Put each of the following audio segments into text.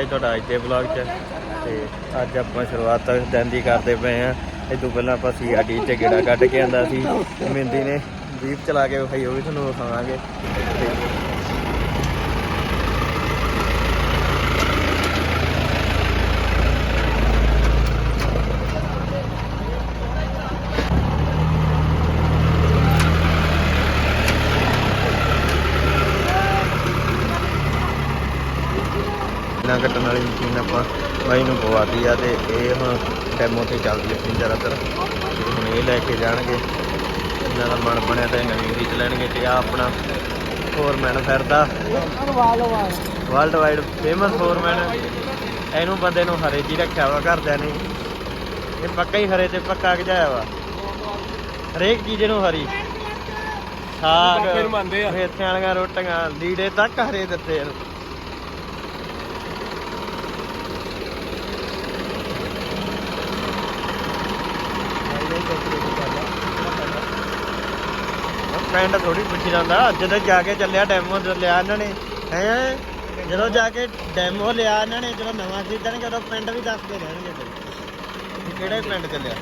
ਜੀ ਤੁਹਾਡਾ ਅੱਜ ਦੇ ਵਲੌਗ 'ਚ ਤੇ ਅੱਜ ਆਪਾਂ ਸ਼ੁਰੂਆਤ ਦਿਨ ਦੀ ਕਰਦੇ ਪਏ ਆ ਇਹ ਤੋਂ ਪਹਿਲਾਂ ਆਪਾਂ ਸੀਆਰਡੀ 'ਚ ਗੇੜਾ ਕੱਢ ਕੇ ਆਂਦਾ ਸੀ। ਮਹਿੰਦੀ ਨੇ ਜੀਪ ਚਲਾ ਕੇ ਵਿਖਾਈ, ਉਹ ਵੀ ਤੁਹਾਨੂੰ ਵਿਖਾਵਾਂਗੇ। ਤੇ ਨਾ ਕੱਟਣ ਵਾਲੀ ਮਸ਼ੀਨ ਆਪਾਂ ਬਾਈ ਨੂੰ ਪਵਾਤੀ ਆ ਤੇ ਇਹ ਹੁਣ ਡੈਮੋ ਤੇ ਚੱਲਦੀ ਹੈ ਜ਼ਿਆਦਾਤਰ। ਹੁਣ ਇਹ ਲੈ ਕੇ ਜਾਣਗੇ। ਇਹਨਾਂ ਦਾ ਮਨ ਬਣਿਆ ਤਾਂ ਨਵੀਂ ਰੀਚ ਲੈਣਗੇ ਤੇ ਆ ਆਪਣਾ ਫੋਰਮੈਨ ਫਿਰਦਾ। ਵਰਲਡ ਵਾਈਡ ਫੇਮਸ ਫੋਰਮੈਨ ਇਹਨੂੰ ਬੰਦੇ ਨੂੰ ਹਰੇ ਜੀ ਰੱਖਿਆ ਵਾ, ਘਰਦਿਆਂ ਨੇ। ਇਹ ਪੱਕਾ ਹੀ ਹਰੇ ਤੇ ਪੱਕਾ ਗਜਾਇਆ ਵਾ। ਹਰੇਕ ਚੀਜ਼ ਨੂੰ ਹਰੀ। ਸਾਗ ਪੱਕੇ ਮੰਨਦੇ ਆ। ਮੇਥਿਆਂ ਵਾਲੀਆਂ ਰੋਟੀਆਂ, ਲੀੜੇ ਤੱਕ ਹਰੇ ਦਿੱਤੇ ਇਹਨੂੰ ਉਹ ਪਿੰਡ ਥੋੜੀ ਪੁੱਛੀ ਜਾਂਦਾ। ਜਦੋਂ ਜਾ ਕੇ ਚੱਲਿਆ ਡੈਮੋ ਲਿਆ ਇਹਨਾਂ ਨੇ ਹੈ? ਜਦੋਂ ਜਾ ਕੇ ਡੈਮੋ ਲਿਆ ਇਹਨਾਂ ਨੇ ਜਦੋਂ ਨਵਾਂ ਖਰੀਦਣਗੇ ਉਦੋਂ ਪਿੰਡ ਵੀ ਦੱਸਦੇ ਰਹਿਣਗੇ ਫਿਰ। ਵੀ ਕਿਹੜੇ ਪਿੰਡ ਚੱਲਿਆ?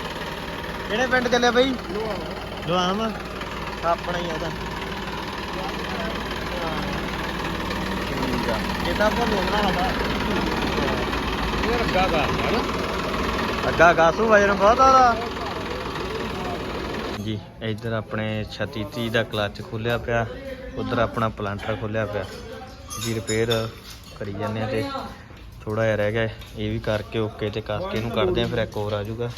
ਕਿਹੜੇ ਪਿੰਡ ਚੱਲਿਆ ਬਈ? ਦੁਆਮ ਆਪਣਾ ਹੀ ਉਹਦਾ ਠੀਕ ਆ। ਇਹ ਤਾਂ ਆਪਾਂ ਲੋਕਣਾ ਹੁੰਦਾ ਇਹ ਰੱਗਾ ਦਾ ਅੱਗਾ ਗਾਸੂ ਵਜਨ ਬਹੁਤ ਆਦਾ ਜੀ, ਇੱਧਰ ਆਪਣੇ 36 30 ਦਾ ਕਲਚ ਖੋਲਿਆ ਪਿਆ, ਉਧਰ ਆਪਣਾ ਪਲਾਂਟਰ ਖੋਲਿਆ ਪਿਆ। ਜੀ ਰਿਪੇਅਰ ਕਰੀ ਜਾਂਦੇ ਆ ਤੇ ਥੋੜਾ ਜਿਹਾ ਰਹਿ ਗਿਆ ਇਹ ਵੀ ਕਰਕੇ ਓਕੇ ਤੇ ਕਰਕੇ ਇਹਨੂੰ ਕੱਢਦੇ ਆ, ਫਿਰ ਇੱਕ ਹੋਰ ਆ ਜਾਊਗਾ।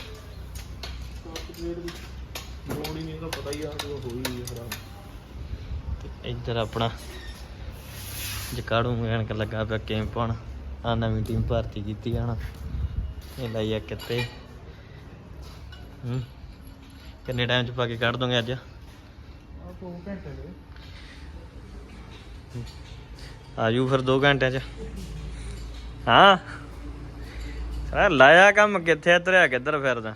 ਤੇ ਇੱਧਰ ਆਪਣਾ ਜਕਾੜੂ ਐਨਕ ਲੱਗਾ ਪਿਆ ਕੈਂਪ ਹੁਣ ਆ ਨਵੀਂ ਟੀਮ ਭਰਤੀ ਕੀਤੀ ਆ ਇਹ ਲਈ ਆ ਕਿੱਤੇ। ਹੂੰ। ਕਿੰਨੇ ਟਾਈਮ ਚ ਪਾ ਕੇ ਕੱਢ ਦੋਗੇ ਅੱਜ? ਆਜੂ ਫਿਰ 2 ਘੰਟਿਆਂ ਚ। ਹਾਂ? ਸਾਰਾ ਲਾਇਆ ਕੰਮ ਕਿੱਥੇ ਤੁਰਿਆ ਕਿੱਧਰ ਫਿਰਦਾ?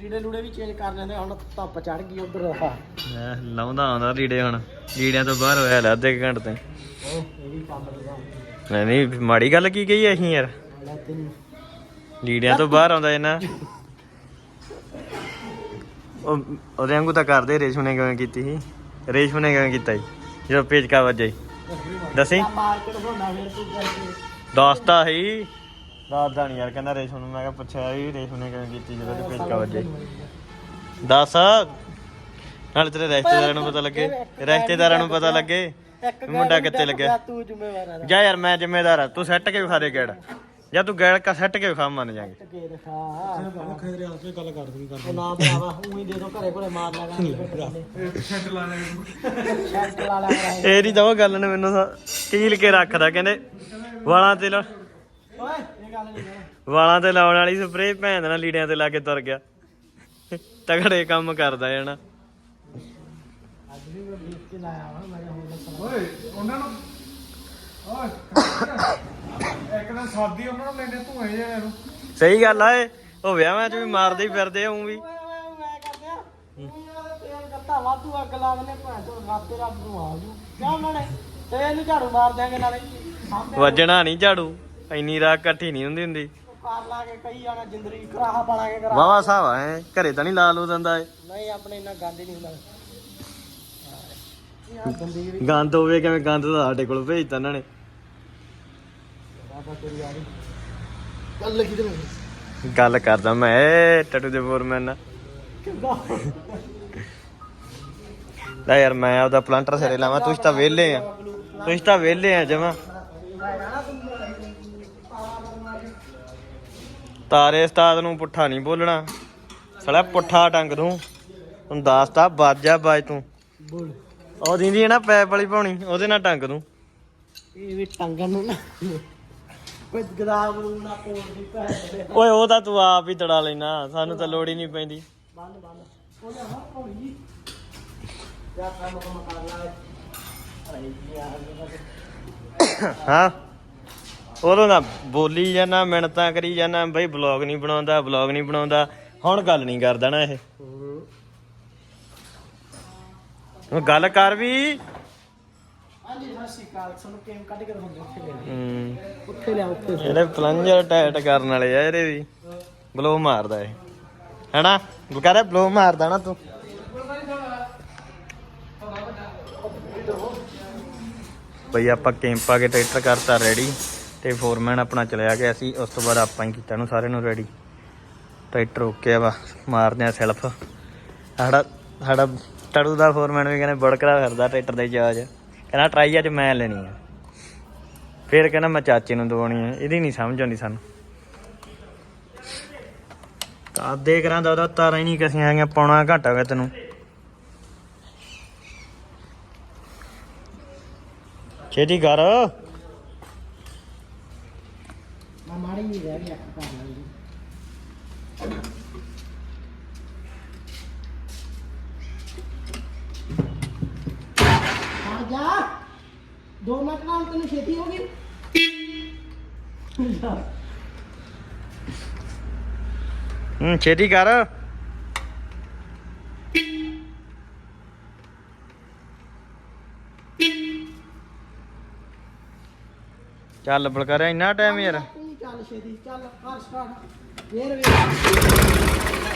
ਲੀੜੇ ਲੂੜੇ ਵੀ ਚੇਂਜ ਕਰ ਲੈਂਦੇ ਹੁਣ ਧੁੱਪ ਚੜ ਗਈ ਉਧਰ ਮੈਂ ਲਾਉਂਦਾ ਆਉਂਦਾ ਲੀੜੇ ਹੁਣ। ਲੀੜਿਆਂ ਤੋਂ ਬਾਹਰ ਹੋਇਆ ਲੈ ਅੱਧੇ ਘੰਟੇ ਤੇ। ਨਹੀਂ ਨਹੀਂ ਮਾੜੀ ਗੱਲ ਕੀ ਕਹੀ ਅਸੀਂ ਯਾਰ? ਲੀੜਿਆਂ ਤੋਂ ਬਾਹਰ ਆਉਂਦਾ ਇਹ ਨਾ। ਉਹ ਉਹਦੇ ਵਾਂਗੂ ਤਾਂ ਕਰਦੇ ਰੇਸ਼ੂ ਨੇ ਕਿਵੇਂ ਕੀਤੀ ਸੀ? ਰੇਸ਼ੂ ਨੇ ਕਿਵੇਂ ਕੀਤਾ ਸੀ? ਜਦੋਂ ਪੇਚਕਾ ਵੱਜਿਆ ਦੱਸੀ? ਮਾਰਕੀਟ ਹੋਣਾ ਫਿਰ ਤੂੰ ਕਰਕੇ ਦੱਸਦਾ ਸੀ ਦੱਸਦਾ ਨਹੀਂ ਯਾਰ, ਕਹਿੰਦਾ ਰੇਸ਼ੂ ਨੂੰ, ਮੈਂ ਕਿਹਾ ਪੁੱਛਿਆ ਵੀ ਰੇਸ਼ੂ ਨੇ ਕਿਵੇਂ ਕੀਤੀ ਜਦੋਂ ਤੇ ਪੇਚਕਾ ਵੱਜਿਆ ਸੀ ਦੱਸ। ਨਾਲੇ ਤੇਰੇ ਰਿਸ਼ਤੇਦਾਰਾਂ ਨੂੰ ਪਤਾ ਲੱਗੇ। ਰਿਸ਼ਤੇਦਾਰਾਂ ਨੂੰ ਪਤਾ ਲੱਗੇ ਇੱਕ ਵੀ ਮੁੰਡਾ ਕਿੱਥੇ ਲੱਗਿਆ। ਤੂੰ ਜ਼ਿੰਮੇਵਾਰ ਆ ਜਾ ਯਾਰ, ਮੈਂ ਜ਼ਿੰਮੇਦਾਰ ਆ, ਤੂੰ ਸੈੱਟ ਕੇ ਵਿਖਾ ਦੇ ਗੈੜ ਜਾਂ ਤੂੰ ਗੈੜ ਕਾ ਸੈੱਟ ਕੇ ਵਿਖਾ ਮੰਨ ਜਾਾਂਗੇ ਕੇ ਦਿਖਾ ਆਪੇ ਗੱਲ ਕਰ ਦੂੰਗੀ ਕਰ ਨਾ ਭਰਾਵਾ ਉਹੀ ਦੇ ਦੋ ਘਰੇ ਘਰੇ ਮਾਰ ਲਾਗਾ। ਛੱਡ ਲਾ ਲੈ। ਛੱਡ ਲਾ ਲੈ ਇਹ। ਨਹੀਂ ਤਾਂ ਉਹ ਗੱਲ ਨੇ ਮੈਨੂੰ ਕੀਲ ਕੇ ਰੱਖਦਾ ਕਹਿੰਦੇ ਵਾਲਾਂ ਤੇ ਲਾ- ਓਏ ਇਹ ਗੱਲ ਨਹੀਂ ਕਰ ਵਾਲਾਂ ਤੇ ਲਾਉਣ ਵਾਲੀ ਸਪਰੇਅ ਭੈਣ ਦੇ ਨਾਲ ਲੀੜਿਆਂ ਤੇ ਲਾ ਕੇ ਤੁਰ ਗਿਆ। ਤਗੜੇ ਕੰਮ ਕਰਦਾ ਹੈ ਨਾ। ਅੱਜ ਵੀ ਮੈਂ ਦੇਖ ਕੇ ਲਾਇਆ ਵਾ ਮੈਂ ਹੁਣ ਦੱਸਣਾ। ਓਏ ਉਹਨਾਂ ਨੂੰ ਓਏ ਇੱਕ ਦਿਨ ਸਾਦੀ ਉਹਨਾਂ ਨੂੰ ਲੈਣੇ ਧੂਏ ਜਿਹੇ ਨੂੰ ਸਹੀ ਗੱਲ ਆ ਏ ਉਹ ਵਿਆਹਾਂ 'ਚ ਵੀ ਮਾਰਦੇ ਹੀ ਫਿਰਦੇ ਆ ਉਂ ਵੀ। ਓਏ ਓਏ ਮੈਂ ਕਰਦੇ ਆ ਉਹਨਾਂ ਦੇ ਤੇਲ ਗੱਤਾ ਵਾਧੂ ਅੱਗ ਲਾ ਦਿੰਦੇ ਭਾਂ ਤੋਂ ਰੱਬ ਦੇ ਰੱਬ ਨੂੰ ਆ ਜੂ ਕਿਆ ਉਹਨਾਂ ਨੇ? ਤੇ ਇਹਨੂੰ ਝਾੜੂ ਮਾਰ ਦਿਆਂਗੇ ਨਾਲੇ। ਸਾਹਮਣੇ ਵੱਜਣਾ ਨਹੀਂ ਝਾੜੂ। ਇੰਨੀ ਰਾਤ ਇਕੱਠੀ ਨਹੀਂ ਹੁੰਦੀ ਹੁੰਦੀ। ਕਾਰ ਲਾ ਕੇ ਕਈ ਜਾਣਾ ਜਿੰਦਰੀ ਕਰਾਹਾ ਪਾਣਾ ਕੇ ਕਰਾ ਵਾਵਾ ਸਾਵਾ ਐ ਘਰੇ ਤਾਂ ਨਹੀਂ ਲਾ ਲੂ ਦਿੰਦਾ ਏ ਨਹੀਂ ਆਪਣੇ ਇੰਨਾ ਗੰਦ ਹੀ ਨਹੀਂ ਹੁੰਦਾ। ਗੰਦੀ ਹੋਵੇ ਕਿਵੇਂ ਗੰਦ ਤਾਂ ਸਾਡੇ ਕੋਲ ਭੇਜਤਾ ਇਹਨਾਂ ਨੇ। ਗੱਲ ਲਿਖੀ ਤੇ ਗੱਲ ਕਰਦਾ ਮੈਂ ਟਟੂ ਦੇ ਫੋਰਮੈਨ ਨਾਲ ਲੈ ਯਾਰ ਮੈਂ ਆਪਦਾ ਪਲਾਂਟਰ ਸਿਰੇ ਲਾਵਾਂ ਤੁਸੀਂ ਤਾਂ ਵਿਹਲੇ ਆ। ਤੁਸੀਂ ਤਾਂ ਵਿਹਲੇ ਆ ਜਮਾ। ਤਾਰੇ ਉਸਤਾਦ ਨੂੰ ਪੁੱਠਾ ਨਹੀਂ ਬੋਲਣਾ। ਸੜਾ ਪੁੱਠਾ ਟੰਗ ਦੂੰ ਹੁਣ ਦੱਸਤਾ ਬਾਜਾ ਬਾਜ ਤੂੰ। ਬੋਲ। ਉਹ ਦਿੰਦੀ ਹੈ ਨਾ ਪੈਪ ਵਾਲੀ ਪਾਉਣੀ ਉਹਦੇ ਨਾਲ ਟੰਗ ਦੂੰ ਇਹ ਵੀ ਟੰਗਣ ਨੂੰ ਨਾ। ਕੋਈ ਗਦਾਮ ਨੂੰ ਨਾ ਕੋਲ ਦੀ ਭੈਣ ਦੇ ਓਏ ਉਹ ਤਾਂ ਤੂੰ ਆਪ ਹੀ ਤੜਾ ਲੈਣਾ ਸਾਨੂੰ ਤਾਂ ਲੋੜ ਹੀ ਨਹੀਂ ਪੈਂਦੀ। ਬੰਦ ਬੰਦ। ਉਹ ਹੋਈ ਜਾ ਕੰਮ ਕੰਮ ਹਾਂ? ਉਦੋਂ ਨਾ ਬੋਲੀ ਜਾਣਾ ਮਿਹਨਤਾਂ ਕਰੀ ਜਾਣਾ ਬਈ ਬਲੌਗ ਨਹੀਂ ਬਣਾਉਂਦਾ ਬਲੌਗ ਨਹੀਂ ਬਣਾਉਂਦਾ। ਹੁਣ ਗੱਲ ਨਹੀਂ ਕਰਦਾ ਨਾ ਇਹ। ਗੱਲ ਕਰ ਵੀ। ਹਾਂਜੀ ਸਤਿ ਸ਼੍ਰੀ ਅਕਾਲ। ਤੁਹਾਨੂੰ ਕੇਮ ਕੱਢ ਕੇ ਦਿਖਾਉਂਦੇ ਉੱਥੇ ਲੈ ਹੂੰ। ਉੱਥੇ ਲਿਆ ਉੱਥੇ। ਇਹਦੇ ਪਲੰਜਰ ਟਾਈਟ ਕਰਨ ਵਾਲੇ ਆ ਇਹਦੇ ਵੀ। ਬਲੋ ਮਾਰਦਾ ਏ ਹੈਨਾ? ਬੁਕਾਰੇ ਬਲੋ ਮਾਰਦਾ ਨਾ ਤੂੰ। ਬਈ ਆਪਾਂ ਕੈਂਪ ਕੇ ਟਰੈਕਟਰ ਕਰਤਾ ਰੈਡੀ ਤੇ ਫੋਰਮੈਨ ਆਪਣਾ ਚਲਿਆ ਗਿਆ ਸੀ। ਉਸ ਤੋਂ ਬਾਅਦ ਆਪਾਂ ਹੀ ਕੀਤਾ ਨੂੰ ਸਾਰੇ ਨੂੰ ਰੈਡੀ ਟਰੈਕਟਰ ਓਕੇ ਵਾ ਮਾਰਦੇ ਆ ਸੈਲਫ ਸਾਡਾ ਸਾਡਾ ਟੜੂ ਦਾ ਫੋਰਮੈਨ ਵੀ ਕਹਿੰਦੇ ਬੜਕਦਾ ਫਿਰਦਾ ਟਰੈਕਟਰ ਦੇ ਚਾਰਜ ਕਹਿੰਦਾ ਟਰਾਈ ਅੱਜ ਮੈਂ ਲੈਣੀ ਆ। ਫਿਰ ਕਹਿੰਦਾ ਮੈਂ ਚਾਚੇ ਨੂੰ ਦਵਾਉਣੀ ਹੈ ਇਹਦੀ ਨਹੀਂ ਸਮਝ ਆਉਂਦੀ ਸਾਨੂੰ। ਤਾਂ ਦੇ ਕਰਾਂ ਦਾ ਉਹਦਾ ਤਾਰਾਂ ਹੀ ਨਹੀਂ ਕਸੀਆਂ ਹੈਗੀਆਂ, ਪੌਣਾ ਘੰਟਾ ਹੋ ਗਿਆ ਤੈਨੂੰ। ਛੇਤੀ ਕਰ। ਮਾੜੀ ਨਹੀਂ ਰਹਿ ਗਿਆ ਕਰ ਲਾਂਗੀ ਆ ਜਾ ਦੋ ਮਿੰਟ ਨਾਲ ਤੈਨੂੰ ਛੇਤੀ ਹੋ ਗਈ? ਹੂੰ ਛੇਤੀ ਕਰ। ਚੱਲ ਬਲਕਰ ਇੰਨਾ ਟਾਈਮ ਯਾਰ। ਤੂੰ ਚੱਲ ਛੇਤੀ ਚੱਲ ਕਰ ਸਟਾਰਟ ਫੇਰ ਵੇਖ।